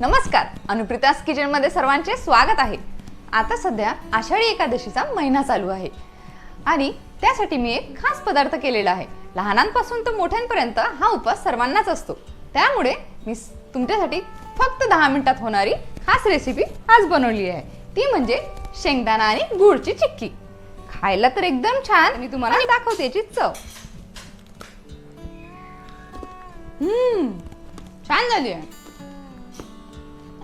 नमस्कार अनुप्रितास किचनमध्ये सर्वांचे स्वागत आहे. आता सध्या आषाढी एकादशीचा महिना चालू आहे. आणि त्यासाठी मी एक खास पदार्थ केलेला आहे. लहानांपासून तर मोठ्यांपर्यंत हा उपवास सर्वांनाच असतो. त्यामुळे मी तुमच्यासाठी फक्त दहा मिनिटात होणारी खास रेसिपी आज बनवली आहे. ती म्हणजे शेंगदाणा आणि गुळची चिक्की. खायला तर एकदम छान. मी तुम्हाला दाखवते याची चव. छान झाली आहे.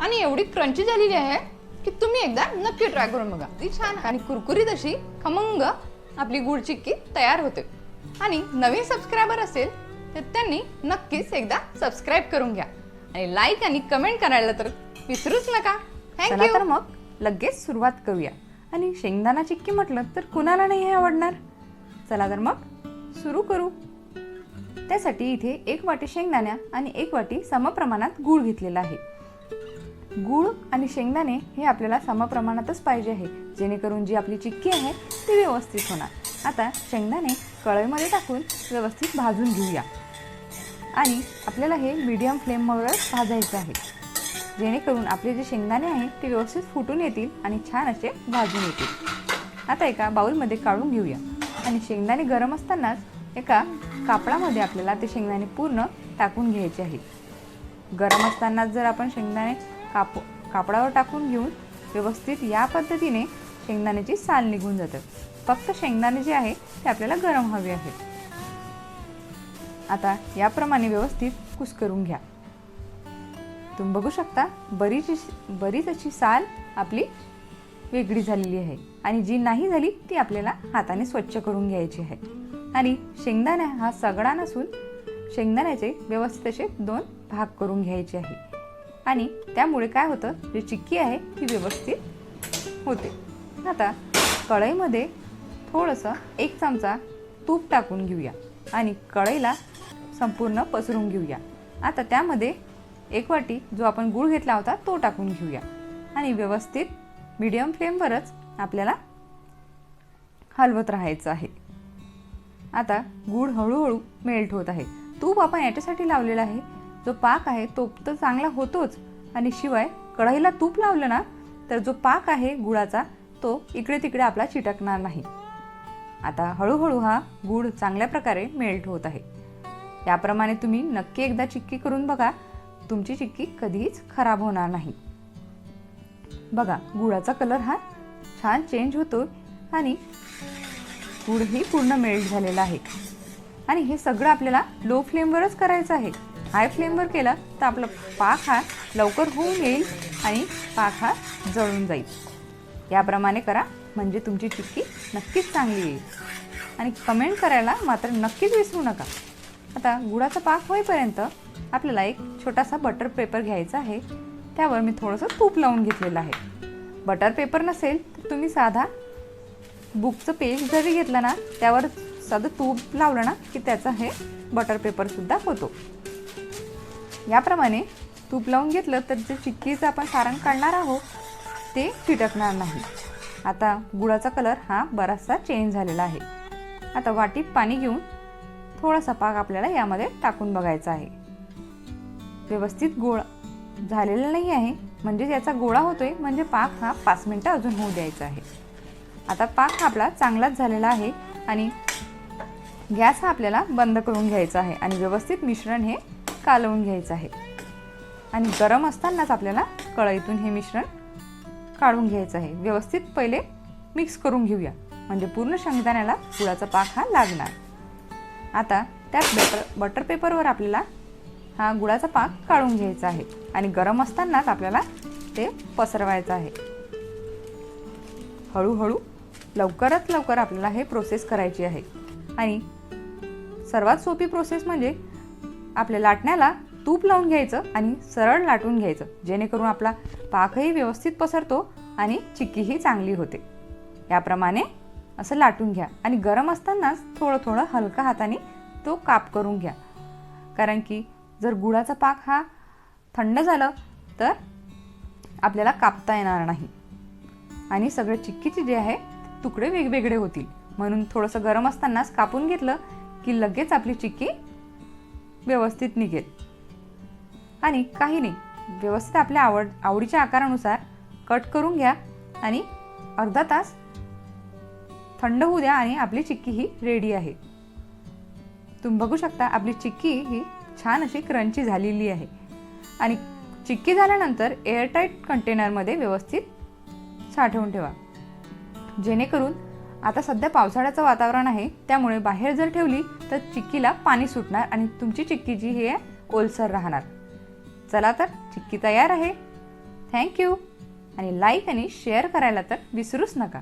आणि एवढी क्रंची झालेली आहे की तुम्ही एकदा नक्की ट्राय करून बघा. ती छान आणि कुरकुरीत अशी खमंग आपली गुळ चिक्की तयार होते. आणि नवीन सबस्क्रायबर असेल तर त्यांनी नक्कीच एकदा सबस्क्राईब करून घ्या. आणि लाईक आणि कमेंट करायला तर विसरूच नका. थँक्यू तर मग लगेच सुरुवात करूया. आणि शेंगदाणा चिक्की म्हटलं तर कुणाला नाही हे आवडणार? चला तर मग सुरू करू. त्यासाठी इथे एक वाटी शेंगदाण्या आणि एक वाटी समप्रमाणात गूळ घेतलेला आहे. गूळ आणि शेंगदाणे हे आपल्याला समप्रमाणातच पाहिजे आहे. जेणेकरून जी आपली चिक्की आहे ती व्यवस्थित होणार. आता शेंगदाणे कळईमध्ये टाकून व्यवस्थित भाजून घेऊया. आणि आपल्याला हे मीडियम फ्लेमवरच भाजायचं आहे. जेणेकरून आपले जे शेंगदाणे आहेत ते व्यवस्थित फुटून येतील आणि छान असे भाजून येतील. आता एका बाउलमध्ये काढून घेऊया. आणि शेंगदाणे गरम असतानाच एका कापडामध्ये आपल्याला ते शेंगदाणे पूर्ण टाकून घ्यायचे आहे. गरम असतानाच जर आपण शेंगदाणे काप कापडावर टाकून घेऊन व्यवस्थित या पद्धतीने शेंगदाण्याची साल निघून जातं. फक्त शेंगदाणे जे आहे ते आपल्याला गरम हवे आहेत. आता याप्रमाणे व्यवस्थित कुस्करून घ्या. तुम्ही बघू शकता बरीच बरीच अशी साल आपली वेगळी झालेली आहे आणि जी नाही झाली ती आपल्याला हाताने स्वच्छ करून घ्यायची आहे. आणि शेंगदाणा हा सगळा नसून शेंगदाण्याचे व्यवस्थित असे दोन भाग करून घ्यायचे आहे. आणि त्यामुळे काय होतं? जी चिक्की आहे ती व्यवस्थित होते. आता कढईमध्ये थोडंसं एक चमचा तूप टाकून घेऊया आणि कढईला संपूर्ण पसरून घेऊया. आता त्यामध्ये एक वाटी जो आपण गूळ घेतला होता तो टाकून घेऊया. आणि व्यवस्थित मीडियम फ्लेमवरच आपल्याला हलवत राहायचं आहे. आता गूळ हळूहळू मेल्ट होत आहे. तूप आपण याच्यासाठी लावलेला आहे जो पाक आहे तो तर चांगला होतोच. आणि शिवाय कढईला तूप लावलं ना तर जो पाक आहे गुळाचा तो इकडे तिकडे आपला चिटकणार नाही. आता हळूहळू हा गूळ चांगल्या प्रकारे मेल्ट होत आहे. याप्रमाणे तुम्ही नक्की एकदा चिक्की करून बघा. तुमची चिक्की कधीच खराब होणार नाही. बघा गुळाचा कलर हा छान चेंज होतो आणि गुळही पूर्ण मेल्ट झालेला आहे. आणि हे सगळं आपल्याला लो फ्लेमवरच करायचं आहे. हाय फ्लेमवर केला तर आपला पाक हा लवकर होऊन येईल आणि पाक हा जळून जाईल. याप्रमाणे करा म्हणजे तुमची चिक्की नक्कीच चांगली येईल. आणि कमेंट करायला मात्र नक्कीच विसरू नका. आता गुळाचा पाक होईपर्यंत आपल्याला एक छोटासा बटर पेपर घ्यायचा आहे. त्यावर मी थोडंसं तूप लावून घेतलेलं आहे. बटर पेपर नसेल तर तुम्ही साधा बुकचं पेज जरी घेतलं ना त्यावर साधं तूप लावलं ना की त्याचं हे बटर पेपरसुद्धा होतो. याप्रमाणे तूप लावून घेतलं तर जे चिक्कीचं आपण सारण काढणार आहोत ते चिटकणार नाही. आता गुळाचा कलर हा बराचसा चेंज झालेला आहे. आता वाटीत पाणी घेऊन थोडासा पाक आपल्याला यामध्ये टाकून बघायचा आहे. व्यवस्थित गोळ झालेला नाही आहे म्हणजे याचा गोळा होतोय म्हणजे पाक हा पाच मिनटं अजून होऊ द्यायचा आहे. आता पाक हा आपला चांगलाच झालेला आहे आणि गॅस हा आपल्याला बंद करून घ्यायचा आहे आणि व्यवस्थित मिश्रण हे कालवून घ्यायचं आहे. आणि गरम असतानाच आपल्याला कढईतून हे मिश्रण काढून घ्यायचं आहे. व्यवस्थित पहिले मिक्स करून घेऊया. म्हणजे पूर्ण शेंगदाण्याला गुळाचा पाक हा लागणार. आता त्याच बटर बटर पेपरवर आपल्याला हा गुळाचा पाक काढून घ्यायचा आहे. आणि गरम असतानाच आपल्याला ते पसरवायचं आहे. हळूहळू लवकरात लवकर आपल्याला हे प्रोसेस करायची आहे. आणि सर्वात सोपी प्रोसेस म्हणजे आपल्या लाटण्याला तूप लावून घ्यायचं आणि सरळ लाटून घ्यायचं. जेणेकरून आपला पाकही व्यवस्थित पसरतो आणि चिक्कीही चांगली होते. याप्रमाणे असं लाटून घ्या आणि गरम असतानाच थोडं थोडं हलका हाताने तो काप करून घ्या. कारण की जर गुळाचा पाक हा थंड झालं तर आपल्याला कापता येणार नाही. आणि सगळे चिक्कीचे जे आहे तुकडे वेगवेगळे होतील. म्हणून थोडंसं गरम असतानाच कापून घेतलं की लगेच आपली चिक्की व्यवस्थित निघेल. आणि काही नाही व्यवस्थित आपल्या आवड आवडीच्या आकारानुसार कट करून घ्या आणि अर्धा तास थंड होऊ द्या आणि आपली चिक्की ही रेडी आहे. तुम्ही बघू शकता आपली चिक्की ही छान अशी क्रंची झालेली आहे. आणि चिक्की झाल्यानंतर एअरटाईट कंटेनरमध्ये व्यवस्थित साठवून ठेवा. जेणेकरून आता सध्या पावसाळ्याचं वातावरण आहे त्यामुळे बाहेर जर ठेवली तर चिक्कीला पाणी सुटणार आणि तुमची चिक्की जी हे आहे ओलसर राहणार. चला तर चिक्की तयार आहे. थँक्यू आणि लाईक आणि शेअर करायला तर विसरूच नका.